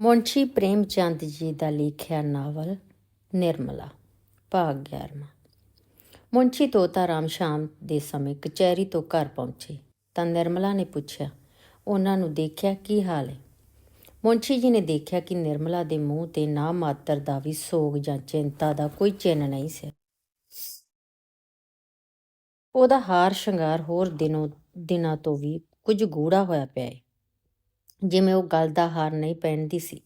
ਮੁਨਸ਼ੀ ਪ੍ਰੇਮ ਚੰਦ ਜੀ ਦਾ ਲਿਖਿਆ ਨਾਵਲ ਨਿਰਮਲਾ, ਭਾਗ 11ਵਾਂ ਮੁਨਸ਼ੀ ਤੋਤਾ ਰਾਮ ਸ਼ਾਮ ਦੇ ਸਮੇਂ ਕਚਹਿਰੀ ਤੋਂ ਘਰ ਪਹੁੰਚੇ ਤਾਂ ਨਿਰਮਲਾ ਨੇ ਪੁੱਛਿਆ, ਉਹਨਾਂ ਨੂੰ ਦੇਖਿਆ ਕੀ ਹਾਲ ਹੈ? ਮੁਨਸ਼ੀ ਜੀ ਨੇ ਦੇਖਿਆ ਕਿ ਨਿਰਮਲਾ ਦੇ ਮੂੰਹ ਤੇ ਨਾ ਮਾਤਰ ਦਾ ਵੀ ਸੋਗ ਜਾਂ ਚਿੰਤਾ ਦਾ ਕੋਈ ਚਿੰਨ ਨਹੀਂ ਸੀ। ਉਹਦਾ ਹਾਰ ਸ਼ਿੰਗਾਰ ਹੋਰ ਦਿਨੋਂ, ਦਿਨਾਂ ਤੋਂ ਵੀ ਕੁਝ ਗੂੜਾ ਹੋਇਆ ਪਿਆ ਹੈ ਜਿਵੇਂ ਉਹ ਗਲ ਦਾ ਹਾਰ ਨਹੀਂ ਪਹਿਨਦੀ ਸੀ।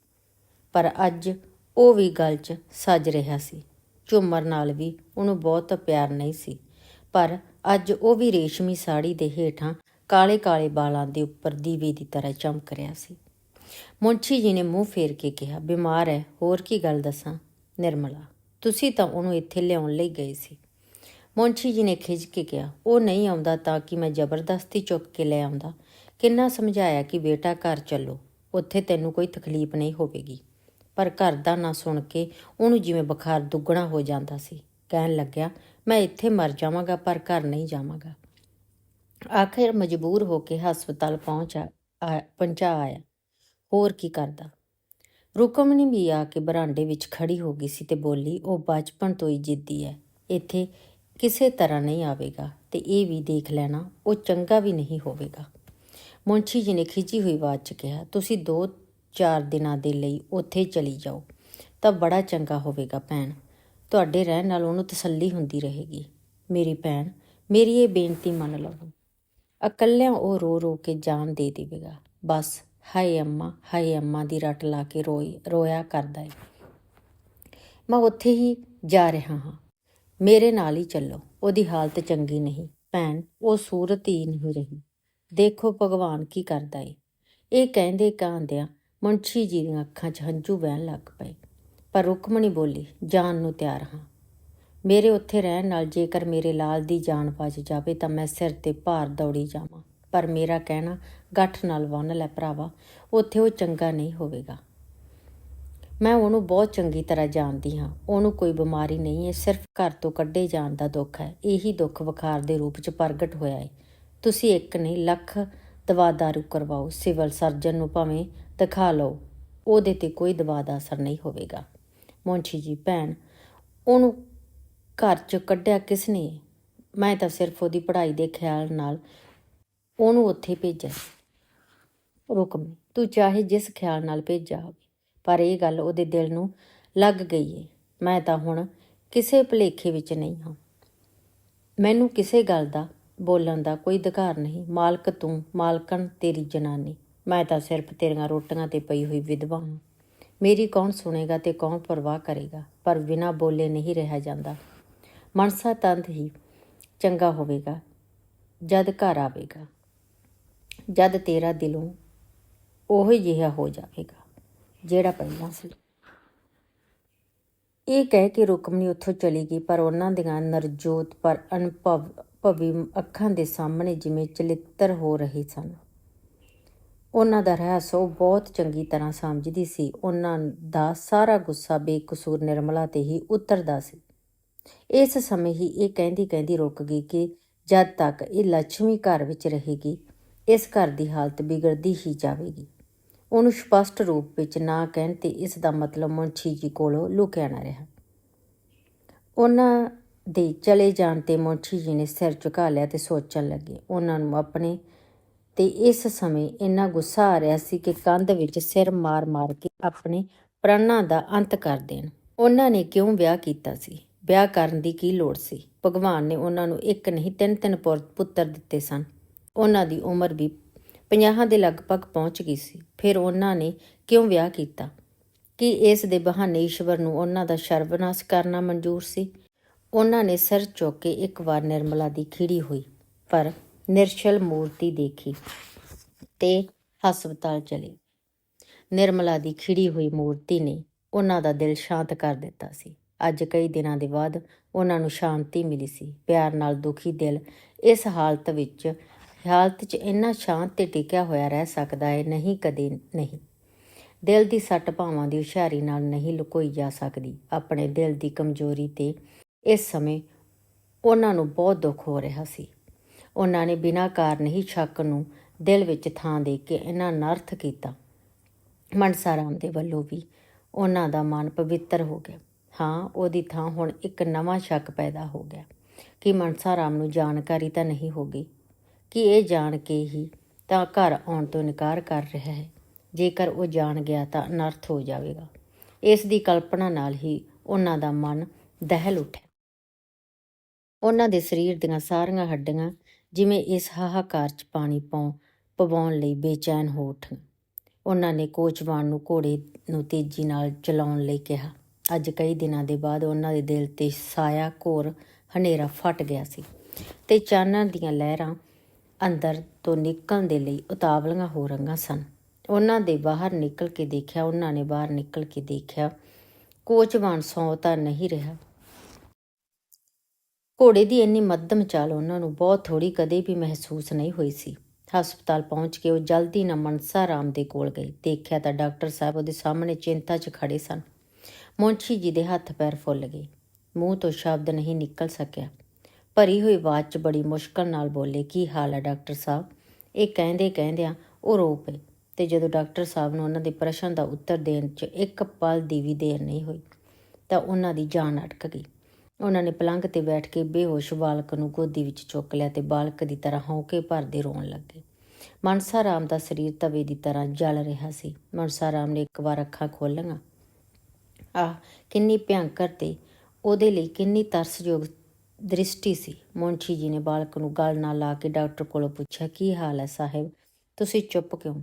ਪਰ ਅੱਜ ਉਹ ਵੀ ਗਲ 'ਚ ਸੱਜ ਰਿਹਾ ਸੀ। ਝੁੰਮਰ ਨਾਲ ਵੀ ਉਹਨੂੰ ਬਹੁਤ ਪਿਆਰ ਨਹੀਂ ਸੀ। ਪਰ ਅੱਜ ਉਹ ਵੀ ਰੇਸ਼ਮੀ ਸਾੜੀ ਦੇ ਹੇਠਾਂ ਕਾਲੇ ਕਾਲੇ ਬਾਲਾਂ ਦੇ ਉੱਪਰ ਦੀਵੇ ਦੀ ਤਰ੍ਹਾਂ ਚਮਕ ਰਿਹਾ ਸੀ। ਮੁੰਸ਼ੀ ਜੀ ਨੇ ਮੂੰਹ ਫੇਰ ਕੇ ਕਿਹਾ, ਬਿਮਾਰ ਹੈ ਹੋਰ ਕੀ ਗੱਲ ਦੱਸਾਂ? ਨਿਰਮਲਾ, ਤੁਸੀਂ ਤਾਂ ਉਹਨੂੰ ਇੱਥੇ ਲਿਆਉਣ ਲਈ ਗਏ ਸੀ। ਮੁੰਸ਼ੀ ਜੀ ਨੇ ਖਿੱਚ ਕੇ ਕਿਹਾ, ਉਹ ਨਹੀਂ ਆਉਂਦਾ ਤਾਂ ਕਿ ਮੈਂ ਜ਼ਬਰਦਸਤੀ ਚੁੱਕ ਕੇ ਲੈ ਆਉਂਦਾ? ਕਿੰਨਾ ਸਮਝਾਇਆ ਕਿ ਬੇਟਾ ਘਰ ਚੱਲੋ, ਉੱਥੇ ਤੈਨੂੰ ਕੋਈ ਤਕਲੀਫ ਨਹੀਂ ਹੋਵੇਗੀ। ਪਰ ਘਰ ਦਾ ਨਾ ਸੁਣ ਕੇ ਉਹਨੂੰ ਜਿਵੇਂ ਬੁਖਾਰ ਦੁੱਗਣਾ ਹੋ ਜਾਂਦਾ ਸੀ। ਕਹਿਣ ਲੱਗਿਆ, ਮੈਂ ਇੱਥੇ ਮਰ ਜਾਵਾਂਗਾ, ਪਰ ਘਰ ਨਹੀਂ ਜਾਵਾਂਗਾ। ਆਖਿਰ ਮਜਬੂਰ ਹੋ ਕੇ ਹਸਪਤਾਲ ਪਹੁੰਚ ਪਹੁੰਚਾ ਆਇਆ। ਹੋਰ ਕੀ ਕਰਦਾ? ਰੁਕਮਣੀ ਵੀ ਆ ਕੇ ਬਰਾਂਡੇ ਵਿੱਚ ਖੜੀ ਹੋ ਗਈ ਸੀ ਤੇ ਬੋਲੀ, ਉਹ ਬਚਪਨ ਤੋਂ ਹੀ ਜਿੱਦੀ ਹੈ ਇੱਥੇ ਕਿਸੇ ਤਰ੍ਹਾਂ ਨਹੀਂ ਆਵੇਗਾ ਤੇ ਇਹ ਵੀ ਦੇਖ ਲੈਣਾ, ਉਹ ਚੰਗਾ ਵੀ ਨਹੀਂ ਹੋਵੇਗਾ। ਮੁੰਸ਼ੀ ਜੀ ਨੇ ਖਿੱਚੀ ਹੋਈ ਆਵਾਜ਼ 'ਚ ਕਿਹਾ, ਤੁਸੀਂ ਦੋ ਚਾਰ ਦਿਨਾਂ ਦੇ ਲਈ ਉੱਥੇ ਚਲੀ ਜਾਓ, ਤਾਂ ਬੜਾ ਚੰਗਾ ਹੋਵੇਗਾ ਭੈਣ। ਤੁਹਾਡੇ ਰਹਿਣ ਨਾਲ ਉਹਨੂੰ ਤਸੱਲੀ ਹੁੰਦੀ ਰਹੇਗੀ। ਮੇਰੀ ਭੈਣ, ਮੇਰੀ ਇਹ ਬੇਨਤੀ ਮੰਨ ਲਓ। ਇਕੱਲਿਆਂ ਉਹ ਰੋ ਰੋ ਕੇ ਜਾਨ ਦੇ ਦੇਵੇਗਾ। ਬਸ, ਹਾਏ ਅੰਮਾ ਹਾਏ ਅੰਮਾ ਦੀ ਰੱਟ ਲਾ ਕੇ ਰੋਈ, ਰੋਇਆ ਕਰਦਾ ਏ। ਮੈਂ ਉੱਥੇ ਹੀ ਜਾ ਰਿਹਾ ਹਾਂ। ਮੇਰੇ ਨਾਲ ਹੀ ਚੱਲੋ, ਉਹਦੀ ਹਾਲਤ ਚੰਗੀ ਨਹੀਂ। ਭੈਣ, ਉਹ ਸੂਰਤ ਹੀ ਨਹੀਂ ਰਹੀ। ਦੇਖੋ ਭਗਵਾਨ ਕੀ ਕਰਦਾ ਏ। ਇਹ ਕਹਿੰਦੇ ਕਾਂਦਿਆਂ ਮੁੰਸ਼ੀ ਜੀ ਦੀਆਂ ਅੱਖਾਂ 'ਚ ਹੰਝੂ ਵਹਿਣ ਲੱਗ ਪਏ। ਪਰ ਰੁਕਮਣੀ ਬੋਲੀ, ਜਾਨ ਨੂੰ ਤਿਆਰ ਹਾਂ। ਮੇਰੇ ਉੱਥੇ ਰਹਿਣ ਨਾਲ ਜੇਕਰ ਮੇਰੇ ਲਾਲ ਦੀ ਜਾਨ ਬਚ ਜਾਵੇ ਤਾਂ ਮੈਂ ਸਿਰ ਤੇ ਭਾਰ ਦੌੜੀ ਜਾਵਾਂ। ਪਰ ਮੇਰਾ ਕਹਿਣਾ ਗੱਠ ਨਾਲ ਵੰਨ ਲੈ ਭਰਾਵਾ, ਉੱਥੇ ਉਹ ਚੰਗਾ ਨਹੀਂ ਹੋਵੇਗਾ। ਮੈਂ ਉਹਨੂੰ ਬਹੁਤ ਚੰਗੀ ਤਰ੍ਹਾਂ ਜਾਣਦੀ ਹਾਂ। ਉਹਨੂੰ ਕੋਈ ਬਿਮਾਰੀ ਨਹੀਂ ਹੈ, ਸਿਰਫ ਘਰ ਤੋਂ ਕੱਢੇ ਜਾਣ ਦਾ ਦੁੱਖ ਹੈ। ਇਹੀ ਦੁੱਖ ਵਿਖਾਰ ਦੇ ਰੂਪ 'ਚ ਪ੍ਰਗਟ ਹੋਇਆ ਹੈ ਤੁਸੀਂ ਇੱਕ ਨਹੀਂ, ਲੱਖ ਦਵਾ ਦਾਰੂ ਕਰਵਾਓ, ਸਿਵਲ ਸਰਜਨ ਨੂੰ ਭਾਵੇਂ ਦਿਖਾ ਲਓ, ਉਹਦੇ ਤੇ ਕੋਈ ਦਵਾ ਦਾ ਅਸਰ ਨਹੀਂ ਹੋਵੇਗਾ। ਮੁੰਸ਼ੀ ਜੀ, ਭੈਣ, ਉਹਨੂੰ ਘਰ 'ਚ ਕੱਢਿਆ ਕਿਸ ਨੇ ਮੈਂ ਤਾਂ ਸਿਰਫ ਉਹਦੀ ਪੜ੍ਹਾਈ ਦੇ ਖਿਆਲ ਨਾਲ ਉਹਨੂੰ ਉੱਥੇ ਭੇਜਿਆ ਰੁਕਮ ਤੂੰ ਚਾਹੇ ਜਿਸ ਖਿਆਲ ਨਾਲ ਭੇਜਿਆ ਹੋਵੇ, ਪਰ ਇਹ ਗੱਲ ਉਹਦੇ ਦਿਲ ਨੂੰ ਲੱਗ ਗਈ ਏ। ਮੈਂ ਤਾਂ ਹੁਣ ਕਿਸੇ ਭਲੇਖੇ ਵਿੱਚ ਨਹੀਂ ਹਾਂ। ਮੈਨੂੰ ਕਿਸੇ ਗੱਲ ਦਾ ਬੋਲਣ ਦਾ ਕੋਈ ਅਧਿਕਾਰ ਨਹੀਂ। ਮਾਲਕ ਤੂੰ, ਮਾਲਕਣ ਤੇਰੀ ਜਨਾਨੀ। ਮੈਂ ਤਾਂ ਸਿਰਫ ਤੇਰੀਆਂ ਰੋਟੀਆਂ ਤੇ ਪਈ ਹੋਈ ਵਿਧਵਾ ਹਾਂ। ਮੇਰੀ ਕੌਣ ਸੁਣੇਗਾ ਤੇ ਕੌਣ ਪਰਵਾਹ ਕਰੇਗਾ? ਪਰ ਬਿਨਾ ਬੋਲੇ ਨਹੀਂ ਰਿਹਾ ਜਾਂਦਾ। ਮਨਸਾ ਤੰਦ ਹੀ ਚੰਗਾ ਹੋਵੇਗਾ, ਜਦ ਘਰ ਆਵੇਗਾ। ਜਦ ਤੇਰਾ ਦਿਲੋਂ ਉਹੀ ਜਿਹਾ ਹੋ ਜਾਵੇਗਾ, ਜਿਹੜਾ ਪਹਿਲਾਂ ਸੀ। ਇਹ ਕਹਿ ਕੇ ਰੁਕਮਨੀ ਉੱਥੋਂ ਚਲੀ ਗਈ, ਪਰ ਉਹਨਾਂ ਦੀਆਂ ਨਰਜੋਤ, ਪਰ ਅਨੁਭਵ ਭਵੀ ਅੱਖਾਂ ਦੇ ਸਾਹਮਣੇ ਜਿਵੇਂ ਚਲਿੱਤਰ ਹੋ ਰਹੇ ਸਨ। ਉਹਨਾਂ ਦਾ ਰਹੱਸ ਉਹ ਬਹੁਤ ਚੰਗੀ ਤਰ੍ਹਾਂ ਸਮਝਦੀ ਸੀ। ਉਹਨਾਂ ਦਾ ਸਾਰਾ ਗੁੱਸਾ ਬੇਕਸੂਰ ਨਿਰਮਲਾ ਤੇ ਹੀ ਉਤਰਦਾ ਸੀ। ਇਸ ਸਮੇਂ ਹੀ ਇਹ ਕਹਿੰਦੀ ਕਹਿੰਦੀ ਰੁਕ ਗਈ ਕਿ ਜਦ ਤੱਕ ਇਹ ਲక్ష్ਮੀ ਘਰ ਵਿੱਚ ਰਹੇਗੀ, ਇਸ ਘਰ ਦੀ ਹਾਲਤ ਵਿਗੜਦੀ ਹੀ ਜਾਵੇਗੀ। ਉਹਨੂੰ ਸਪਸ਼ਟ ਰੂਪ ਵਿੱਚ ਨਾ ਕਹਿਣ ਤੇ ਇਸ ਦਾ ਮਤਲਬ ਮੁੰਸ਼ੀ ਜੀ ਕੋਲੋਂ ਲੁਕਿਆ ਨਾ ਰਿਹਾ। ਉਹਨਾਂ ਦੇ ਚਲੇ ਜਾਣ ਤੇ ਮੁੰਸ਼ੀ ਜੀ ਨੇ ਸਿਰ ਝੁਕਾ ਲਿਆ ਤੇ ਸੋਚਣ ਲੱਗੇ। ਉਹਨਾਂ ਨੂੰ ਆਪਣੇ ਤੇ ਇਸ ਸਮੇਂ ਇੰਨਾ ਗੁੱਸਾ ਆ ਰਿਹਾ ਸੀ ਕਿ ਕੰਧ ਵਿੱਚ ਸਿਰ ਮਾਰ-ਮਾਰ ਕੇ ਆਪਣੇ ਪ੍ਰਾਣਾਂ ਦਾ ਅੰਤ ਕਰ ਦੇਣ। ਉਹਨਾਂ ਨੇ ਕਿਉਂ ਵਿਆਹ ਕੀਤਾ ਸੀ? ਵਿਆਹ ਕਰਨ ਦੀ ਕੀ ਲੋੜ ਸੀ? ਭਗਵਾਨ ਨੇ ਉਹਨਾਂ ਨੂੰ ਇੱਕ ਨਹੀਂ, ਤਿੰਨ ਤਿੰਨ ਪੁੱਤਰ ਦਿੱਤੇ ਸਨ। ਉਹਨਾਂ ਦੀ ਉਮਰ ਵੀ 50 ਦੇ ਲਗਭਗ ਪਹੁੰਚ ਗਈ ਸੀ। ਫਿਰ ਉਹਨਾਂ ਨੇ ਕਿਉਂ ਵਿਆਹ ਕੀਤਾ? ਕਿ ਇਸ ਦੇ ਬਹਾਨੇ ਈਸ਼ਵਰ ਨੂੰ ਉਹਨਾਂ ਦਾ ਸ਼ਰਵਨਾਸ਼ ਕਰਨਾ ਮਨਜ਼ੂਰ ਸੀ? ਉਹਨਾਂ ਨੇ ਸਿਰ ਚੁੱਕ ਕੇ ਇੱਕ ਵਾਰ ਨਿਰਮਲਾ ਦੀ ਖਿੜੀ ਹੋਈ, ਪਰ ਨਿਰਸ਼ਲ ਮੂਰਤੀ ਦੇਖੀ ਤੇ ਹਸਪਤਾਲ ਚਲੇ। ਨਿਰਮਲਾ ਦੀ ਖਿੜੀ ਹੋਈ ਮੂਰਤੀ ਨੇ ਉਹਨਾਂ ਦਾ ਦਿਲ ਸ਼ਾਂਤ ਕਰ ਦਿੱਤਾ ਸੀ। ਅੱਜ ਕਈ ਦਿਨਾਂ ਦੇ ਬਾਅਦ ਉਹਨਾਂ ਨੂੰ ਸ਼ਾਂਤੀ ਮਿਲੀ ਸੀ। ਪਿਆਰ ਨਾਲ ਦੁਖੀ ਦਿਲ ਇਸ ਹਾਲਤ ਵਿੱਚ, ਹਾਲਤ 'ਚ ਇੰਨਾ ਸ਼ਾਂਤ ਤੇ ਟਿਕਿਆ ਹੋਇਆ ਰਹਿ ਸਕਦਾ ਹੈ ਨਹੀਂ ਕਦੇ ਨਹੀਂ। ਦਿਲ ਦੀ ਸੱਟ ਭਾਵਾਂ ਦੀ ਹੁਸ਼ਿਆਰੀ ਨਾਲ ਨਹੀਂ ਲੁਕੋਈ ਜਾ ਸਕਦੀ। ਆਪਣੇ ਦਿਲ ਦੀ ਕਮਜ਼ੋਰੀ ਤੇ ਇਸ ਸਮੇਂ ਉਹਨਾਂ ਨੂੰ ਬਹੁਤ ਦੁੱਖ ਹੋ ਰਿਹਾ ਸੀ। ਉਹਨਾਂ ਨੇ ਬਿਨਾਂ ਕਾਰਨ ਹੀ ਸ਼ੱਕ ਨੂੰ ਦਿਲ ਵਿੱਚ ਥਾਂ ਦੇ ਕੇ ਇਹਨਾਂ ਨਰਥ ਕੀਤਾ। ਮਨਸਾ ਰਾਮ ਦੇ ਵੱਲੋਂ ਵੀ ਉਹਨਾਂ ਦਾ ਮਨ ਪਵਿੱਤਰ ਹੋ ਗਿਆ। ਹਾਂ, ਉਹਦੀ ਥਾਂ ਹੁਣ ਇੱਕ ਨਵਾਂ ਸ਼ੱਕ ਪੈਦਾ ਹੋ ਗਿਆ ਕਿ ਮਨਸਾ ਰਾਮ ਨੂੰ ਜਾਣਕਾਰੀ ਤਾਂ ਨਹੀਂ ਹੋ ਗਈ। ਕਿ ਇਹ ਜਾਣ ਕੇ ਹੀ ਤਾਂ ਘਰ ਆਉਣ ਤੋਂ ਇਨਕਾਰ ਕਰ ਰਿਹਾ ਹੈ। ਜੇਕਰ ਉਹ ਜਾਣ ਗਿਆ ਤਾਂ ਅਨਰਥ ਹੋ ਜਾਵੇਗਾ। ਇਸ ਦੀ ਕਲਪਨਾ ਨਾਲ ਹੀ ਉਹਨਾਂ ਦਾ ਮਨ ਦਹਿਲ ਉੱਠਿਆ। ਉਹਨਾਂ ਦੇ ਸਰੀਰ ਦੀਆਂ ਸਾਰੀਆਂ ਹੱਡੀਆਂ ਜਿਵੇਂ ਇਸ ਹਾਹਾਕਾਰ 'ਚ ਪਾਣੀ ਪਾਉ ਪਵਾਉਣ ਲਈ ਬੇਚੈਨ ਹੋ ਉੱਠੀਆਂ ਉਹਨਾਂ ਨੇ ਕੋਚਵਾਨ ਨੂੰ ਘੋੜੇ ਨੂੰ ਤੇਜ਼ੀ ਨਾਲ ਚਲਾਉਣ ਲਈ ਕਿਹਾ। ਅੱਜ ਕਈ ਦਿਨਾਂ ਦੇ ਬਾਅਦ ਉਹਨਾਂ ਦੇ ਦਿਲ ਤੇ ਸਾਇਆ ਘੋਰ ਹਨੇਰਾ ਫਟ ਗਿਆ ਸੀ ਤੇ ਚਾਨਣ ਦੀਆਂ ਲਹਿਰਾਂ ਅੰਦਰ ਤੋਂ ਨਿਕਲਣ ਦੇ ਲਈ ਉਤਾਵਲੀਆਂ ਹੋ ਰਹੀਆਂ ਸਨ। ਉਹਨਾਂ ਦੇ ਬਾਹਰ ਨਿਕਲ ਕੇ ਦੇਖਿਆ, ਉਹਨਾਂ ਨੇ ਬਾਹਰ ਨਿਕਲ ਕੇ ਦੇਖਿਆ, ਕੋਚਵਾਨ ਸੌ ਤਾਂ ਨਹੀਂ ਰਿਹਾ। ਘੋੜੇ ਦੀ ਇੰਨੀ ਮੱਧਮ ਚਾਲ ਉਹਨਾਂ ਨੂੰ ਬਹੁਤ ਥੋੜੀ ਕਦੇ ਵੀ ਮਹਿਸੂਸ ਨਹੀਂ ਹੋਈ ਸੀ। ਹਸਪਤਾਲ ਪਹੁੰਚ ਕੇ ਉਹ ਜਲਦੀ ਨਾਲ ਮਨਸਾ ਰਾਮ ਦੇ ਕੋਲ ਗਈ ਦੇਖਿਆ ਤਾਂ ਡਾਕਟਰ ਸਾਹਿਬ ਉਹਦੇ ਸਾਹਮਣੇ ਚਿੰਤਾ 'ਚ ਖੜੇ ਸਨ। ਮੁੰਸ਼ੀ ਜੀ ਦੇ ਹੱਥ ਪੈਰ ਫੁੱਲ ਗਏ। ਮੂੰਹ ਤੋਂ ਸ਼ਬਦ ਨਹੀਂ ਨਿਕਲ ਸਕਿਆ। ਭਰੀ ਹੋਈ ਆਵਾਜ਼ 'ਚ ਬੜੀ ਮੁਸ਼ਕਲ ਨਾਲ ਬੋਲੇ, ਕੀ ਹਾਲ ਹੈ ਡਾਕਟਰ ਸਾਹਿਬ? ਇਹ ਕਹਿੰਦੇ ਕਹਿੰਦਿਆਂ ਉਹ ਰੋ ਪਏ ਤੇ ਜਦੋਂ ਡਾਕਟਰ ਸਾਹਿਬ ਨੂੰ ਉਹਨਾਂ ਦੇ ਪ੍ਰਸ਼ਨ ਦਾ ਉੱਤਰ ਦੇਣ 'ਚ ਇੱਕ ਪਲ ਦੀ ਵੀ ਦੇਰ ਨਹੀਂ ਹੋਈ ਤਾਂ ਉਹਨਾਂ ਦੀ ਜਾਨ ਅਟਕ ਗਈ। ਉਹਨਾਂ ਨੇ ਪਲੰਘ ਤੇ ਬੈਠ ਕੇ ਬੇਹੋਸ਼ ਬਾਲਕ ਨੂੰ ਗੋਦੀ ਵਿੱਚ ਚੁੱਕ ਲਿਆ ਤੇ ਬਾਲਕ ਦੀ ਤਰ੍ਹਾਂ ਹੌਂਕੇ ਭਰਦੇ ਰੋਣ ਲੱਗੇ। ਮਨਸਾ ਰਾਮ ਦਾ ਸਰੀਰ ਤਵੇ ਦੀ ਤਰ੍ਹਾਂ ਜਲ ਰਿਹਾ ਸੀ। ਮਨਸਾ ਰਾਮ ਨੇ ਇੱਕ ਵਾਰ ਅੱਖਾਂ ਖੋਲੀਆਂ ਆਹ, ਕਿੰਨੀ ਭਿਆਨਕ ਤੇ ਉਹਦੇ ਲਈ ਕਿੰਨੀ ਤਰਸਯੋਗ ਦ੍ਰਿਸ਼ਟੀ ਸੀ। ਮੁੰਸ਼ੀ ਜੀ ਨੇ ਬਾਲਕ ਨੂੰ ਗਲ ਨਾਲ ਲਾ ਕੇ ਡਾਕਟਰ ਕੋਲੋਂ ਪੁੱਛਿਆ, ਕੀ ਹਾਲ ਹੈ ਸਾਹਿਬ? ਤੁਸੀਂ ਚੁੱਪ ਕਿਉਂ?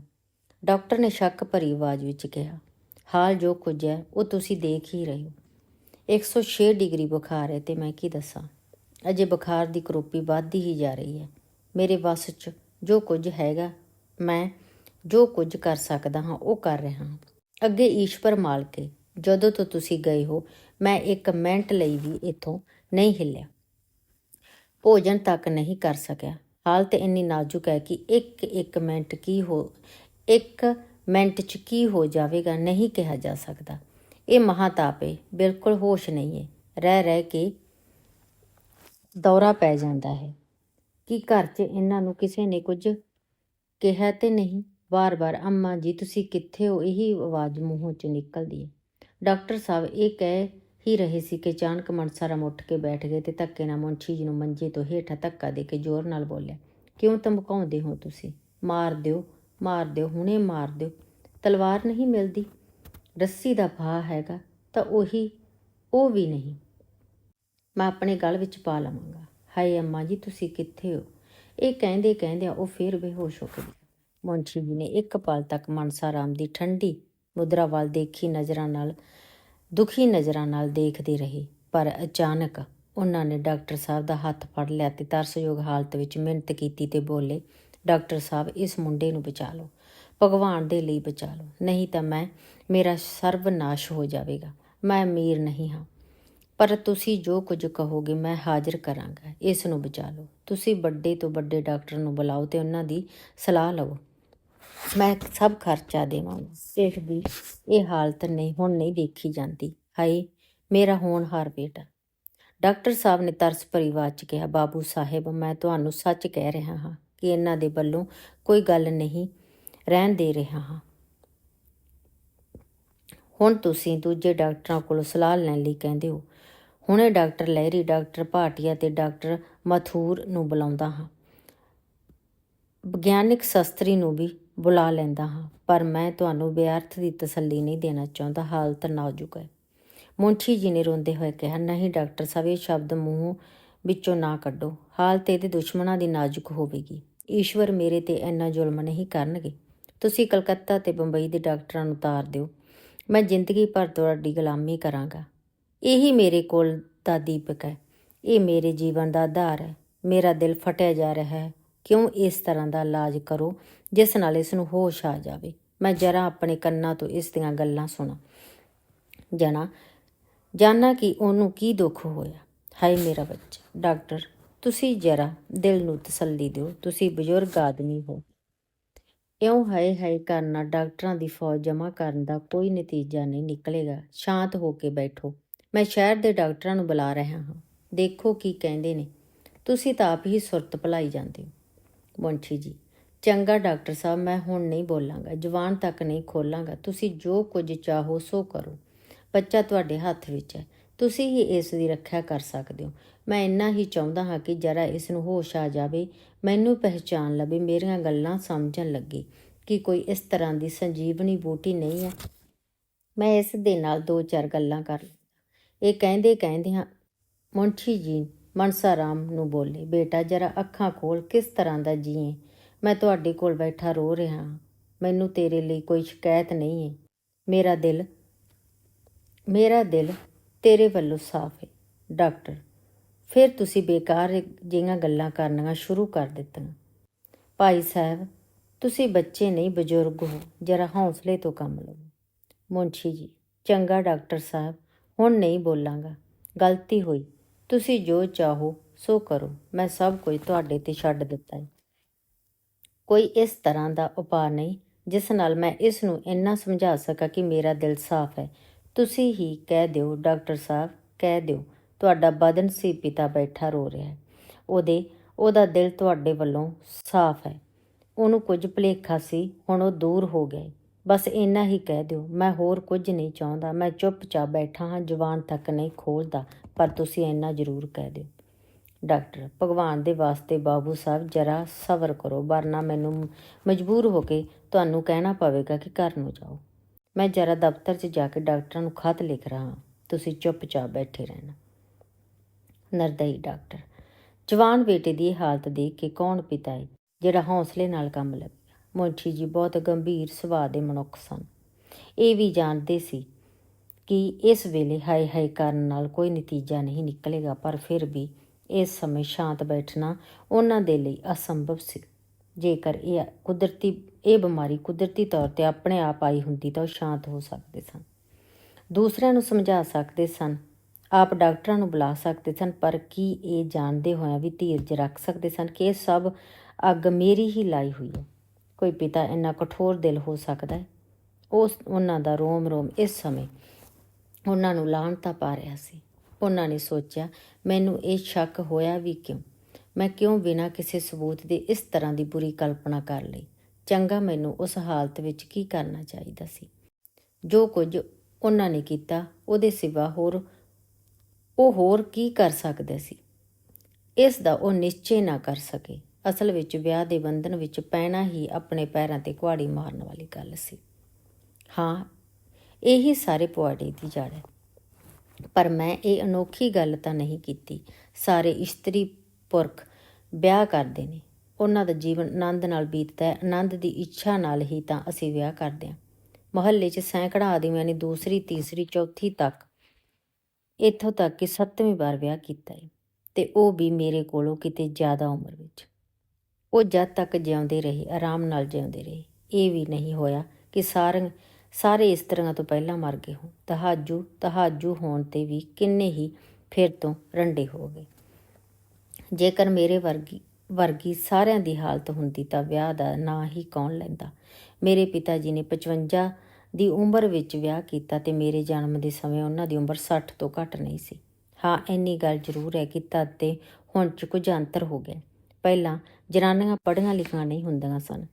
ਡਾਕਟਰ ਨੇ ਸ਼ੱਕ ਭਰੀ ਆਵਾਜ਼ ਵਿੱਚ ਕਿਹਾ, ਹਾਲ ਜੋ ਕੁਝ ਹੈ, ਉਹ ਤੁਸੀਂ ਦੇਖ ਹੀ ਰਹੇ ਹੋ। 106 ਡਿਗਰੀ ਬੁਖਾਰ ਹੈ ਤੇ ਮੈਂ ਕੀ ਦੱਸਾਂ? ਅਜੇ ਬੁਖਾਰ ਦੀ ਕਰੋਪੀ ਵੱਧਦੀ ਹੀ ਜਾ ਰਹੀ ਹੈ। ਮੇਰੇ ਵੱਸ 'ਚ ਜੋ ਕੁਝ ਹੈਗਾ, ਮੈਂ ਜੋ ਕੁਝ ਕਰ ਸਕਦਾ ਹਾਂ, ਉਹ ਕਰ ਰਿਹਾ ਹਾਂ। ਅੱਗੇ ਈਸ਼ਵਰ ਮਾਲਕੇ, ਜਦੋਂ ਤੋਂ ਤੁਸੀਂ ਗਏ ਹੋ, ਮੈਂ ਇੱਕ ਮਿੰਟ ਲਈ ਵੀ ਇੱਥੋਂ ਨਹੀਂ ਹਿੱਲਿਆ। ਭੋਜਨ ਤੱਕ ਨਹੀਂ ਕਰ ਸਕਿਆ। ਹਾਲਤ ਇੰਨੀ ਨਾਜ਼ੁਕ ਹੈ ਕਿ ਇੱਕ ਇੱਕ ਮਿੰਟ ਕੀ ਹੋ, ਇੱਕ ਮਿੰਟ 'ਚ ਕੀ ਹੋ ਜਾਵੇਗਾ, ਨਹੀਂ ਕਿਹਾ ਜਾ ਸਕਦਾ। ਇਹ ਮਹਾਤਾਪ ਹੈ ਬਿਲਕੁਲ ਹੋਸ਼ ਨਹੀਂ ਹੈ ਰਹਿ ਰਹਿ ਕੇ ਦੌਰਾ ਪੈ ਜਾਂਦਾ ਹੈ ਕਿ ਘਰ 'ਚ ਇਹਨਾਂ ਨੂੰ ਕਿਸੇ ਨੇ ਕੁਝ ਕਿਹਾ ਤੇ ਨਹੀਂ। ਵਾਰ-ਵਾਰ ਅੰਮਾ ਜੀ, ਤੁਸੀਂ ਕਿੱਥੇ ਹੋ? ਇਹੀ ਆਵਾਜ਼ ਮੂੰਹੋਂ 'ਚ ਨਿਕਲਦੀ ਹੈ ਡਾਕਟਰ ਸਾਹਿਬ ਇਹ ਕਹਿ ਹੀ ਰਹੇ ਸੀ ਕਿ ਅਚਾਨਕ ਮਨਸਾਰਾਮ ਉੱਠ ਕੇ ਬੈਠ ਗਏ ਤੇ ਧੱਕੇ ਨਾਲ ਮੁੰਸ਼ੀ ਜੀ ਨੂੰ ਮੰਜੇ ਤੋਂ ਹੇਠਾਂ ਧੱਕਾ ਦੇ ਕੇ ਜ਼ੋਰ ਨਾਲ ਬੋਲਿਆ, ਕਿਉਂ ਧਮਕਾਉਂਦੇ ਹੋ ਤੁਸੀਂ? ਮਾਰ ਦਿਓ ਮਾਰ ਦਿਓ, ਹੁਣੇ ਮਾਰ ਦਿਓ। ਤਲਵਾਰ ਨਹੀਂ ਮਿਲਦੀ? ਰੱਸੀ ਦਾ ਫਾਹ ਹੈਗਾ, ਤਾਂ ਉਹੀ, ਉਹ ਵੀ ਨਹੀਂ। ਮੈਂ ਆਪਣੇ ਗਲ ਵਿੱਚ ਪਾ ਲਵਾਂਗਾ। ਹਾਏ ਅੰਮਾ ਜੀ, ਤੁਸੀਂ ਕਿੱਥੇ ਹੋ? ਇਹ ਕਹਿੰਦੇ ਕਹਿੰਦੇ ਉਹ ਫੇਰ ਬੇਹੋਸ਼ ਹੋ ਗਈ ਮੁੰਸ਼ੀ ਜੀ ਨੇ ਇੱਕ ਪਲ ਤੱਕ ਮਨਸਾ ਰਾਮ ਦੀ ਠੰਡੀ, ਮੁਦਰਾ ਵੱਲ ਦੇਖੀ ਨਜ਼ਰਾਂ ਨਾਲ, ਦੁਖੀ ਨਜ਼ਰਾਂ ਨਾਲ ਦੇਖਦੇ ਰਹੇ। ਪਰ ਅਚਾਨਕ ਉਹਨਾਂ ਨੇ ਡਾਕਟਰ ਸਾਹਿਬ ਦਾ ਹੱਥ ਫੜ ਲਿਆ ਤੇ ਤਰਸਯੋਗ ਹਾਲਤ ਵਿੱਚ ਮਿਹਨਤ ਕੀਤੀ ਤੇ ਬੋਲੇ, ਡਾਕਟਰ ਸਾਹਿਬ, ਇਸ ਮੁੰਡੇ ਨੂੰ ਬਚਾ ਲਓ। ਭਗਵਾਨ ਦੇ ਲਈ ਬਚਾ ਲਓ। ਨਹੀਂ ਤਾਂ ਮੈਂ, ਮੇਰਾ ਸਰਵਨਾਸ਼ ਹੋ ਜਾਵੇਗਾ। ਮੈਂ ਅਮੀਰ ਨਹੀਂ ਹਾਂ। ਪਰ ਤੁਸੀਂ ਜੋ ਕੁਝ ਕਹੋਗੇ, ਮੈਂ ਹਾਜ਼ਰ ਕਰਾਂਗਾ। ਇਸ ਨੂੰ ਬਚਾ ਲਓ। ਤੁਸੀਂ ਵੱਡੇ ਤੋਂ ਵੱਡੇ ਡਾਕਟਰ ਨੂੰ ਬੁਲਾਓ ਤੇ ਉਹਨਾਂ ਦੀ ਸਲਾਹ ਲਵੋ। ਮੈਂ ਸਭ ਖਰਚਾ ਦੇਵਾਂਗਾ। ਇਸ ਦੀ ਇਹ ਹਾਲਤ ਨਹੀਂ, ਹੁਣ ਨਹੀਂ ਦੇਖੀ ਜਾਂਦੀ। ਹਾਏ, ਮੇਰਾ ਹੋਣਹਾਰ ਬੇਟਾ। ਡਾਕਟਰ ਸਾਹਿਬ ਨੇ ਤਰਸ ਭਰੀ ਆਵਾਜ਼ 'ਚ ਕਿਹਾ, ਬਾਬੂ ਸਾਹਿਬ, ਮੈਂ ਤੁਹਾਨੂੰ ਸੱਚ ਕਹਿ ਰਿਹਾ ਹਾਂ ਕਿ ਇਹਨਾਂ ਦੇ ਵੱਲੋਂ ਕੋਈ ਗੱਲ ਨਹੀਂ ਰਹਿਣ ਦੇ ਰਿਹਾ ਹਾਂ। ਹੁਣ ਤੁਸੀਂ ਦੂਜੇ ਡਾਕਟਰਾਂ ਕੋਲੋਂ ਸਲਾਹ ਲੈਣ ਲਈ ਕਹਿੰਦੇ ਹੋ। ਹੁਣੇ ਡਾਕਟਰ ਲਹਿਰੀ, ਡਾਕਟਰ ਭਾਟੀਆ ਤੇ ਡਾਕਟਰ ਮਥੂਰ ਨੂੰ ਬੁਲਾਉਂਦਾ ਹਾਂ। ਵਿਗਿਆਨਿਕ ਸ਼ਾਸਤਰੀ ਨੂੰ ਵੀ ਬੁਲਾ ਲੈਂਦਾ ਹਾਂ, ਪਰ ਮੈਂ ਤੁਹਾਨੂੰ ਬੇਅਰਥ ਦੀ ਤਸੱਲੀ ਨਹੀਂ ਦੇਣਾ ਚਾਹੁੰਦਾ, ਹਾਲਤ ਨਾਜ਼ੁਕ ਹੈ। ਮੁੰਸ਼ੀ ਜੀ ਨੇ ਰੋਂਦੇ ਹੋਏ ਕਿਹਾ, ਨਹੀਂ ਡਾਕਟਰ ਸਾਹਿਬ, ਇਹ ਸ਼ਬਦ ਮੂੰਹ ਵਿੱਚੋਂ ਨਾ ਕੱਢੋ। ਹਾਲਤ ਇਹਦੇ ਦੁਸ਼ਮਣਾਂ ਦੀ ਨਾਜ਼ੁਕ ਹੋਵੇਗੀ। ਈਸ਼ਵਰ ਮੇਰੇ ਤੇ ਇੰਨਾ ਜ਼ੁਲਮ ਨਹੀਂ ਕਰਨਗੇ। ਤੁਸੀਂ ਕਲਕੱਤਾ ਤੇ ਬੰਬਈ ਦੇ ਡਾਕਟਰਾਂ ਨੂੰ ਉਤਾਰ ਦਿਓ। ਮੈਂ ਜ਼ਿੰਦਗੀ ਭਰ ਤੁਹਾਡੀ ਗੁਲਾਮੀ ਕਰਾਂਗਾ। ਇਹੀ ਮੇਰੇ ਕੋਲ ਦਾ ਦੀਪਕ ਹੈ। ਇਹ ਮੇਰੇ ਜੀਵਨ ਦਾ ਆਧਾਰ ਹੈ। ਮੇਰਾ ਦਿਲ ਫਟਿਆ ਜਾ ਰਿਹਾ ਹੈ। ਕਿਉਂ ਇਸ ਤਰ੍ਹਾਂ ਦਾ ਇਲਾਜ ਕਰੋ ਜਿਸ ਨਾਲ ਇਸ ਨੂੰ ਹੋਸ਼ ਆ ਜਾਵੇ? ਮੈਂ ਜਰਾ ਆਪਣੇ ਕੰਨਾਂ ਤੋਂ ਇਸ ਦੀਆਂ ਗੱਲਾਂ ਸੁਣਾ। ਜਣਾ, ਜਾਣਾ ਕਿ ਉਹਨੂੰ ਕੀ ਦੁੱਖ ਹੋਇਆ। ਹਾਏ ਮੇਰਾ ਬੱਚਾ। ਡਾਕਟਰ, ਤੁਸੀਂ ਜਰਾ ਦਿਲ ਨੂੰ ਤਸੱਲੀ ਦਿਓ। ਤੁਸੀਂ ਬਜ਼ੁਰਗ ਆਦਮੀ ਹੋ। ਇਉਂ ਹਾਏ ਹਾਏ ਕਰਨਾ ਡਾਕਟਰਾਂ ਦੀ ਫੌਜ ਜਮ੍ਹਾਂ ਕਰਨ ਦਾ ਕੋਈ ਨਤੀਜਾ ਨਹੀਂ ਨਿਕਲੇਗਾ। ਸ਼ਾਂਤ ਹੋ ਕੇ ਬੈਠੋ। ਮੈਂ ਸ਼ਹਿਰ ਦੇ ਡਾਕਟਰਾਂ ਨੂੰ ਬੁਲਾ ਰਿਹਾ ਹਾਂ। ਦੇਖੋ ਕੀ ਕਹਿੰਦੇ ਨੇ। ਤੁਸੀਂ ਤਾਂ ਆਪ ਹੀ ਸੁਰਤ ਭੁਲਾਈ ਜਾਂਦੇ ਹੋ। ਮੁੰਸ਼ੀ ਜੀ, ਚੰਗਾ ਡਾਕਟਰ ਸਾਹਿਬ, ਮੈਂ ਹੁਣ ਨਹੀਂ ਬੋਲਾਂਗਾ। ਜਵਾਨ ਤੱਕ ਨਹੀਂ ਖੋਲਾਂਗਾ। ਤੁਸੀਂ ਜੋ ਕੁਝ ਚਾਹੋ ਸੋ ਕਰੋ। ਬੱਚਾ ਤੁਹਾਡੇ ਹੱਥ ਵਿੱਚ ਹੈ। ਤੁਸੀਂ ਹੀ ਇਸ ਦੀ ਰੱਖਿਆ ਕਰ ਸਕਦੇ ਹੋ। ਮੈਂ ਇੰਨਾ ਹੀ ਚਾਹੁੰਦਾ ਹਾਂ ਕਿ ਜਰਾ ਇਸ ਨੂੰ ਹੋਸ਼ ਆ ਜਾਵੇ। ਮੈਨੂੰ ਪਹਿਚਾਨ ਲਵੇ, ਮੇਰੀਆਂ ਗੱਲਾਂ ਸਮਝਣ ਲੱਗੇ ਕਿ ਕੋਈ ਇਸ ਤਰ੍ਹਾਂ ਦੀ ਸੰਜੀਵਨੀ ਬੂਟੀ ਨਹੀਂ ਹੈ। ਮੈਂ ਇਸ ਦੇ ਨਾਲ ਦੋ ਚਾਰ ਗੱਲਾਂ ਕਰ ਲਵਾਂ। ਇਹ ਕਹਿੰਦੇ ਕਹਿੰਦੇ ਹਾਂ, ਮੁੰਸ਼ੀ ਜੀ, ਮਨਸਾ ਰਾਮ ਨੂੰ ਬੋਲੇ, ਬੇਟਾ ਜਰਾ ਅੱਖਾਂ ਖੋਲ ਕਿਸ ਤਰ੍ਹਾਂ ਦਾ ਜੀਏ? ਮੈਂ ਤੁਹਾਡੇ ਕੋਲ ਬੈਠਾ ਰੋ ਰਿਹਾ ਹਾਂ। ਮੈਨੂੰ ਤੇਰੇ ਲਈ ਕੋਈ ਸ਼ਿਕਾਇਤ ਨਹੀਂ ਹੈ। ਮੇਰਾ ਦਿਲ ਮੇਰਾ ਦਿਲ ਤੇਰੇ ਵੱਲੋਂ ਸਾਫ਼ ਹੈ। ਡਾਕਟਰ ਫਿਰ ਤੁਸੀਂ ਬੇਕਾਰ ਜਿਹੀਆਂ ਗੱਲਾਂ ਕਰਨੀਆਂ ਸ਼ੁਰੂ ਕਰ ਦਿੱਤੀਆਂ। ਭਾਈ ਸਾਹਿਬ, ਤੁਸੀਂ ਬੱਚੇ ਨਹੀਂ, ਬਜ਼ੁਰਗ ਹੋ, ਜਰਾ ਹੌਸਲੇ ਤੋਂ ਕੰਮ ਲਓ ਮੁੰਸ਼ੀ ਜੀ, ਚੰਗਾ ਡਾਕਟਰ ਸਾਹਿਬ, ਹੁਣ ਨਹੀਂ ਬੋਲਾਂਗਾ। ਗਲਤੀ ਹੋਈ। ਤੁਸੀਂ ਜੋ ਚਾਹੋ, ਸੋ ਕਰੋ। ਮੈਂ ਸਭ ਕੁਝ ਤੁਹਾਡੇ ਤੇ ਛੱਡ ਦਿੱਤਾ ਹੈ। ਕੋਈ ਇਸ ਤਰ੍ਹਾਂ ਦਾ ਉਪਾਅ ਨਹੀਂ, ਜਿਸ ਨਾਲ ਮੈਂ ਇਸ ਨੂੰ ਇੰਨਾ ਸਮਝਾ ਸਕਾਂ ਕਿ ਮੇਰਾ ਦਿਲ ਸਾਫ਼ ਹੈ। ਤੁਸੀਂ ਹੀ ਕਹਿ ਦਿਓ, ਡਾਕਟਰ ਸਾਹਿਬ, ਕਹਿ ਦਿਓ। ਤੁਹਾਡਾ ਬਦਨ ਸੀ ਪਿਤਾ ਬੈਠਾ ਰੋ ਰਿਹਾ ਹੈ। ਉਹਦੇ, ਉਹਦਾ ਦਿਲ ਤੁਹਾਡੇ ਵੱਲੋਂ ਸਾਫ਼ ਹੈ। ਉਹਨੂੰ ਕੁਝ ਭੁਲੇਖਾ ਸੀ, ਹੁਣ ਉਹ ਦੂਰ ਹੋ ਗਏ। ਬਸ ਇੰਨਾ ਹੀ ਕਹਿ ਦਿਓ, ਮੈਂ ਹੋਰ ਕੁਝ ਨਹੀਂ ਚਾਹੁੰਦਾ। ਮੈਂ ਚੁੱਪਚਾਪ ਬੈਠਾ ਹਾਂ ਜ਼ੁਬਾਨ ਤੱਕ ਨਹੀਂ ਖੋਲਦਾ, ਪਰ ਤੁਸੀਂ ਇੰਨਾ ਜ਼ਰੂਰ ਕਹਿ ਦਿਓ। ਡਾਕਟਰ, ਭਗਵਾਨ ਦੇ ਵਾਸਤੇ ਬਾਬੂ ਸਾਹਿਬ ਜਰਾ ਸਬਰ ਕਰੋ, ਵਰਨਾ ਮੈਨੂੰ ਮਜਬੂਰ ਹੋ ਕੇ ਤੁਹਾਨੂੰ ਕਹਿਣਾ ਪਵੇਗਾ ਕਿ ਘਰ ਨੂੰ ਜਾਓ। ਮੈਂ ਜਰਾ ਦਫ਼ਤਰ 'ਚ ਜਾ ਕੇ ਡਾਕਟਰਾਂ ਨੂੰ ਖਤ ਲਿਖ ਰਹਾ ਹਾਂ। ਤੁਸੀਂ ਚੁੱਪਚਾਪ ਬੈਠੇ ਰਹਿਣਾ। ਨਰਦਈ ਡਾਕਟਰ। ਜਵਾਨ ਬੇਟੇ ਦੀ ਇਹ ਹਾਲਤ ਦੇਖ ਕੇ ਕੌਣ ਪਿਤਾ ਹੈ ਜਿਹੜਾ ਹੌਸਲੇ ਨਾਲ ਕੰਮ ਲੱਗਿਆ ਮੁੰਸ਼ੀ ਜੀ ਬਹੁਤ ਗੰਭੀਰ ਸੁਭਾਅ ਦੇ ਮਨੁੱਖ ਸਨ। ਇਹ ਵੀ ਜਾਣਦੇ ਸੀ ਕਿ ਇਸ ਵੇਲੇ ਹਾਏ ਹਾਏ ਕਰਨ ਨਾਲ ਕੋਈ ਨਤੀਜਾ ਨਹੀਂ ਨਿਕਲੇਗਾ, ਪਰ ਫਿਰ ਵੀ ਇਸ ਸਮੇਂ ਸ਼ਾਂਤ ਬੈਠਣਾ ਉਹਨਾਂ ਦੇ ਲਈ ਅਸੰਭਵ ਸੀ। ਜੇਕਰ ਇਹ ਕੁਦਰਤੀ, ਇਹ ਬਿਮਾਰੀ ਕੁਦਰਤੀ ਤੌਰ ਤੇ ਆਪਣੇ ਆਪ ਆਈ ਹੁੰਦੀ ਤਾਂ ਉਹ ਸ਼ਾਂਤ ਹੋ ਸਕਦੇ ਸਨ। ਦੂਸਰਿਆਂ ਨੂੰ ਸਮਝਾ ਸਕਦੇ ਸਨ ਆਪ ਡਾਕਟਰਾਂ ਨੂੰ ਬੁਲਾ ਸਕਦੇ ਸਨ, ਪਰ ਕੀ ਇਹ ਜਾਣਦੇ ਹੋਇਆ ਵੀ ਧੀਰਜ ਰੱਖ ਸਕਦੇ ਸਨ ਕਿ ਇਹ ਸਭ ਅੱਗ ਮੇਰੀ ਹੀ ਲਾਈ ਹੋਈ ਹੈ? ਕੋਈ ਪਿਤਾ ਇੰਨਾ ਕਠੋਰ ਦਿਲ ਹੋ ਸਕਦਾ ਹੈ? ਉਸ, ਉਹਨਾਂ ਦਾ ਰੋਮ ਰੋਮ ਇਸ ਸਮੇਂ ਉਹਨਾਂ ਨੂੰ ਲਾਹਣਤਾ ਪਾ ਰਿਹਾ ਸੀ। ਉਹਨਾਂ ਨੇ ਸੋਚਿਆ, ਮੈਨੂੰ ਇਹ ਸ਼ੱਕ ਹੋਇਆ ਵੀ ਕਿਉਂ? ਮੈਂ ਕਿਉਂ ਬਿਨਾਂ ਕਿਸੇ ਸਬੂਤ ਦੇ ਇਸ ਤਰ੍ਹਾਂ ਦੀ ਬੁਰੀ ਕਲਪਨਾ ਕਰ ਲਈ? ਚੰਗਾ ਮੈਨੂੰ ਉਸ ਹਾਲਤ ਵਿੱਚ ਕੀ ਕਰਨਾ ਚਾਹੀਦਾ ਸੀ? ਜੋ ਕੁਝ ਉਹਨਾਂ ਨੇ ਕੀਤਾ, ਉਹਦੇ ਸਿਵਾ ਹੋਰ ਉਹ ਹੋਰ ਕੀ ਕਰ ਸਕਦੇ ਸੀ? ਇਸ ਦਾ ਉਹ ਨਿਸ਼ਚੈ ਨਾ ਕਰ ਸਕੇ। ਅਸਲ ਵਿੱਚ ਵਿਆਹ ਦੇ ਬੰਧਨ ਵਿੱਚ ਪੈਣਾ ਹੀ ਆਪਣੇ ਪੈਰਾਂ ਤੇ ਕੁਹਾੜੀ ਮਾਰਨ ਵਾਲੀ ਗੱਲ ਸੀ। ਹਾਂ, ਇਹੀ ਸਾਰੇ ਪੁਆੜੇ ਦੀ ਜੜ ਹੈ। ਪਰ ਮੈਂ ਇਹ ਅਨੋਖੀ ਗੱਲ ਤਾਂ ਨਹੀਂ ਕੀਤੀ। ਸਾਰੇ ਇਸਤਰੀ ਪੁਰਖ ਵਿਆਹ ਕਰਦੇ ਨੇ। ਉਹਨਾਂ ਦਾ ਜੀਵਨ ਆਨੰਦ ਨਾਲ ਬੀਤਦਾ ਹੈ। ਆਨੰਦ ਦੀ ਇੱਛਾ ਨਾਲ ਹੀ ਤਾਂ ਅਸੀਂ ਵਿਆਹ ਕਰਦੇ ਹਾਂ। ਮੁਹੱਲੇ 'ਚ ਸੈਂਕੜਾ ਆਦਮੀਆਂ ਨੇ ਦੂਸਰੀ, ਤੀਸਰੀ, ਚੌਥੀ ਤੱਕ ਇੱਥੋਂ ਤੱਕ ਕਿ ਸੱਤਵੀਂ ਵਾਰ ਵਿਆਹ ਕੀਤਾ ਹੈ ਤੇ ਉਹ ਵੀ ਮੇਰੇ ਕੋਲੋਂ ਕਿਤੇ ਜ਼ਿਆਦਾ ਉਮਰ ਵਿੱਚ। ਉਹ ਜਦ ਤੱਕ ਜਿਉਂਦੇ ਰਹੇ, ਆਰਾਮ ਨਾਲ ਜਿਉਂਦੇ ਰਹੇ, ਇਹ ਵੀ ਨਹੀਂ ਹੋਇਆ ਕਿ ਸਾਰੇ ਇਸ ਤਰ੍ਹਾਂ ਤੋਂ ਪਹਿਲਾਂ ਮਰ ਗਏ ਹੋਣ। ਤਹਾਜੂ ਤਹਾਜੂ ਹੋਣ ਤੇ ਵੀ ਕਿੰਨੇ ਹੀ ਫਿਰ ਤੋਂ ਰੰਡੇ ਹੋ ਗਏ। ਜੇਕਰ ਮੇਰੇ ਵਰਗੀ ਵਰਗੀ ਸਾਰਿਆਂ ਦੀ ਹਾਲਤ ਹੁੰਦੀ ਤਾਂ ਵਿਆਹ ਦਾ ਨਾਂ ਹੀ ਕੌਣ ਲੈਂਦਾ? ਮੇਰੇ ਪਿਤਾ ਜੀ ਨੇ 55 ਦੀ ਉਮਰ ਵਿੱਚ ਵਿਆਹ ਕੀਤਾ ਤੇ ਮੇਰੇ ਜਨਮ ਦੇ ਸਮੇਂ ਉਹਨਾਂ ਦੀ ਉਮਰ 60 ਤੋਂ ਘੱਟ ਨਹੀਂ ਸੀ। ਹਾਂ, ਇੰਨੀ ਗੱਲ ਜ਼ਰੂਰ ਹੈ ਕਿ ਤਦ ਤੇ ਹੁਣ ਚ ਕੁਝ ਅੰਤਰ ਹੋ ਗਿਆ। ਪਹਿਲਾਂ ਜਨਾਨੀਆਂ ਪੜ੍ਹੀਆਂ ਲਿਖੀਆਂ ਨਹੀਂ ਹੁੰਦੀਆਂ ਸਨ।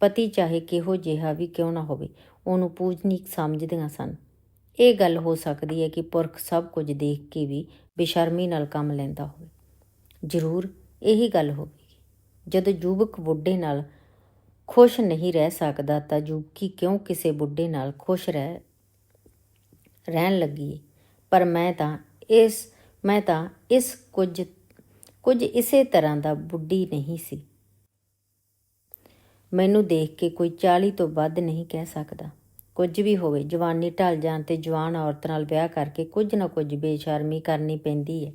ਪਤੀ ਚਾਹੇ ਕਿਹੋ ਜਿਹਾ ਵੀ ਕਿਉਂ ਨਾ ਹੋਵੇ, ਉਹਨੂੰ ਪੂਜਨੀਕ ਸਮਝਦੀਆਂ ਸਨ। ਇਹ ਗੱਲ ਹੋ ਸਕਦੀ ਹੈ ਕਿ ਪੁਰਖ ਸਭ ਕੁਝ ਦੇਖ ਕੇ ਵੀ ਬੇਸ਼ਰਮੀ ਨਾਲ ਕੰਮ ਲੈਂਦਾ ਹੋਵੇ। ਜ਼ਰੂਰ, ਇਹੀ ਗੱਲ ਹੋਵੇਗੀ। ਜਦੋਂ ਯੁਵਕ ਬੁੱਢੇ ਨਾਲ ਖੁਸ਼ ਨਹੀਂ ਰਹਿ ਸਕਦਾ ਤਾਂ ਯੁਵਕੀ ਕਿਉਂ ਕਿਸੇ ਬੁੱਢੇ ਨਾਲ ਖੁਸ਼ ਰਹਿ, ਰਹਿਣ ਲੱਗੀ ਪਰ ਮੈਂ ਤਾਂ ਇਸ, ਮੈਂ ਤਾਂ ਇਸ ਕੁਝ ਕੁਝ ਇਸੇ ਤਰ੍ਹਾਂ ਦਾ ਬੁੱਢੀ ਨਹੀਂ ਸੀ। ਮੈਨੂੰ ਦੇਖ ਕੇ ਕੋਈ 40 ਤੋਂ ਵੱਧ ਨਹੀਂ ਕਹਿ ਸਕਦਾ। ਕੁਝ ਵੀ ਹੋਵੇ, ਜਵਾਨੀ ਢਲ ਜਾਣ ਤੇ ਜਵਾਨ ਔਰਤ ਨਾਲ ਵਿਆਹ ਕਰਕੇ ਕੁਝ ਨਾ ਕੁਝ ਬੇਸ਼ਰਮੀ ਕਰਨੀ ਪੈਂਦੀ ਹੈ।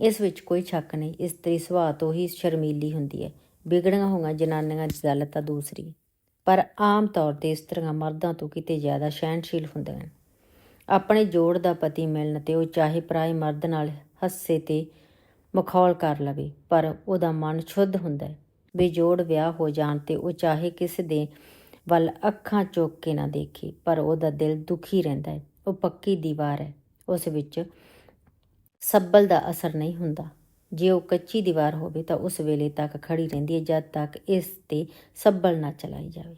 ਇਸ ਵਿੱਚ ਕੋਈ ਸ਼ੱਕ ਨਹੀਂ, ਇਸਤਰੀ ਸੁਭਾਅ ਤੋਂ ਹੀ ਸ਼ਰਮੀਲੀ ਹੁੰਦੀ ਹੈ। ਵਿਗੜੀਆਂ ਹੋਈਆਂ ਜਨਾਨੀਆਂ ਦੀ ਗੱਲ ਤਾਂ ਦੂਸਰੀ। ਪਰ ਆਮ ਤੌਰ ਤੇ ਇਸਤਰੀਆਂ ਮਰਦਾਂ ਤੋਂ ਕਿਤੇ ਜ਼ਿਆਦਾ ਸਹਿਣਸ਼ੀਲ ਹੁੰਦੀਆਂ ਹਨ। ਆਪਣੇ ਜੋੜ ਦਾ ਪਤੀ ਮਿਲਣ ਤੇ ਉਹ ਚਾਹੇ ਪਰਾਏ ਮਰਦ ਨਾਲ ਹੱਸੇ ਤੇ ਮਖੌਲ ਕਰ ਲਵੇ, ਪਰ ਉਹਦਾ ਮਨ ਸ਼ੁੱਧ ਹੁੰਦਾ ਹੈ। ਬੇਜੋੜ ਵਿਆਹ ਹੋ ਜਾਣ ਤੇ ਉਹ ਚਾਹੇ ਕਿਸੇ ਦੇ ਵੱਲ ਅੱਖਾਂ ਚੁੱਕ ਕੇ ਨਾ ਦੇਖੇ, ਪਰ ਉਹਦਾ ਦਿਲ ਦੁਖੀ ਰਹਿੰਦਾ ਹੈ। ਉਹ ਪੱਕੀ ਦੀਵਾਰ ਹੈ। ਉਸ ਵਿੱਚ ਸੱਬਲ ਦਾ ਅਸਰ ਨਹੀਂ ਹੁੰਦਾ। ਜੇ ਉਹ ਕੱਚੀ ਦੀਵਾਰ ਹੋਵੇ ਤਾਂ ਉਸ ਵੇਲੇ ਤੱਕ ਖੜੀ ਰਹਿੰਦੀ ਹੈ, ਜਦ ਤੱਕ ਇਸ ਤੇ ਸੱਬਲ ਨਾ ਚਲਾਈ ਜਾਵੇ।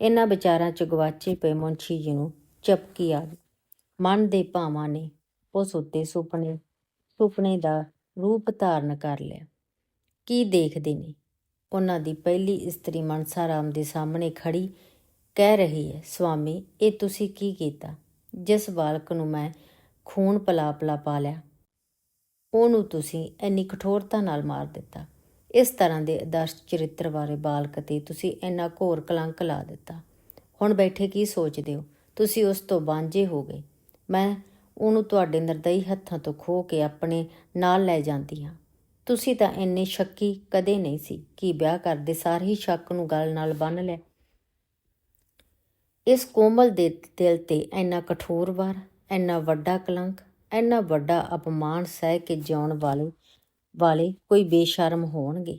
ਇਹਨਾਂ ਵਿਚਾਰਾਂ 'ਚ ਗਵਾਚੇ ਪਏ ਮੁੰਸ਼ੀ ਜੀ ਨੂੰ ਚਪਕੀ ਆ ਗਈ। ਮਨ ਦੇ ਭਾਵਾਂ ਨੇ ਉਸ ਉੱਤੇ ਸੁਪਨੇ ਸੁਪਨੇ ਦਾ ਰੂਪ ਧਾਰਨ ਕਰ ਲਿਆ। ਕੀ ਦੇਖਦੇ ਨੇ? ਉਹਨਾਂ ਦੀ ਪਹਿਲੀ ਇਸਤਰੀ ਮਨਸਾ ਰਾਮ ਦੇ ਸਾਹਮਣੇ ਖੜੀ ਕਹਿ ਰਹੀ ਹੈ, ਸਵਾਮੀ, ਇਹ ਤੁਸੀਂ ਕੀ ਕੀਤਾ? ਜਿਸ ਬਾਲਕ ਨੂੰ ਮੈਂ ਖੂਨ ਪਲਾ ਪਲਾ ਪਾ ਲਿਆ ਉਹਨੂੰ ਤੁਸੀਂ ਇੰਨੀ ਕਠੋਰਤਾ ਨਾਲ ਮਾਰ ਦਿੱਤਾ। ਇਸ ਤਰ੍ਹਾਂ ਦੇ ਆਦਰਸ਼ ਚਰਿੱਤਰ ਬਾਰੇ ਬਾਲਕ ਤੇ ਤੁਸੀਂ ਇੰਨਾ ਘੋਰ ਕਲੰਕ ਲਾ ਦਿੱਤਾ। ਹੁਣ ਬੈਠੇ ਕੀ ਸੋਚਦੇ ਹੋ? ਤੁਸੀਂ ਉਸ ਤੋਂ ਵਾਂਝੇ ਹੋ ਗਏ। ਮੈਂ ਉਹਨੂੰ ਤੁਹਾਡੇ ਨਿਰਦਈ ਹੱਥਾਂ ਤੋਂ ਖੋ ਕੇ ਆਪਣੇ ਨਾਲ ਲੈ ਜਾਂਦੀ ਹਾਂ। ਤੁਸੀਂ ਤਾਂ ਇੰਨੇ ਸ਼ੱਕੀ ਕਦੇ ਨਹੀਂ ਸੀ ਕਿ ਵਿਆਹ ਕਰਦੇ ਸਾਰ ਹੀ ਸ਼ੱਕ ਨੂੰ ਗਲ ਨਾਲ ਬੰਨ ਲੈ ਇਸ ਕੋਮਲ ਦੇ ਦਿਲ ਤੇ ਇੰਨਾ ਕਠੋਰ ਵਾਰ, ਇੰਨਾ ਵੱਡਾ ਕਲੰਕ ਇੰਨਾ ਵੱਡਾ ਅਪਮਾਨ ਸਹਿ ਕੇ ਜਿਉਣ ਵਾਲੇ ਵਾਲੇ ਕੋਈ ਬੇਸ਼ਰਮ ਹੋਣਗੇ।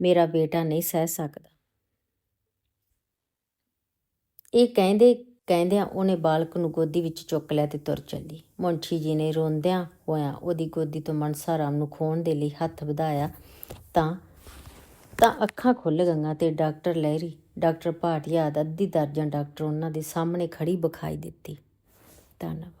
ਮੇਰਾ ਬੇਟਾ ਨਹੀਂ ਸਹਿ ਸਕਦਾ। ਇਹ ਕਹਿੰਦੇ, ਕਹਿੰਦਿਆਂ ਉਹਨੇ ਬਾਲਕ ਨੂੰ ਗੋਦੀ ਵਿੱਚ ਚੁੱਕ ਲਿਆ ਤੇ ਤੁਰ ਚੱਲੀ। ਮੁੰਸ਼ੀ ਜੀ ਨੇ ਰੋਂਦਿਆਂ ਹੋਇਆਂ ਉਹਦੀ ਗੋਦੀ ਤੋਂ ਮਨਸਾ ਰਾਮ ਨੂੰ ਖੋਣ ਦੇ ਲਈ ਹੱਥ ਵਧਾਇਆ ਤਾਂ ਤਾਂ ਅੱਖਾਂ ਖੁੱਲ ਗਈਆਂ ਤੇ ਡਾਕਟਰ ਲਹਿਰੀ, ਡਾਕਟਰ ਭਾਟਿਆ ਦਾ ਅੱਧੀ ਦਰਜਨ ਡਾਕਟਰ ਉਹਨਾਂ ਦੇ ਸਾਹਮਣੇ ਖੜੀ ਵਿਖਾਈ ਦਿੱਤੀ। ਧੰਨਵਾਦ।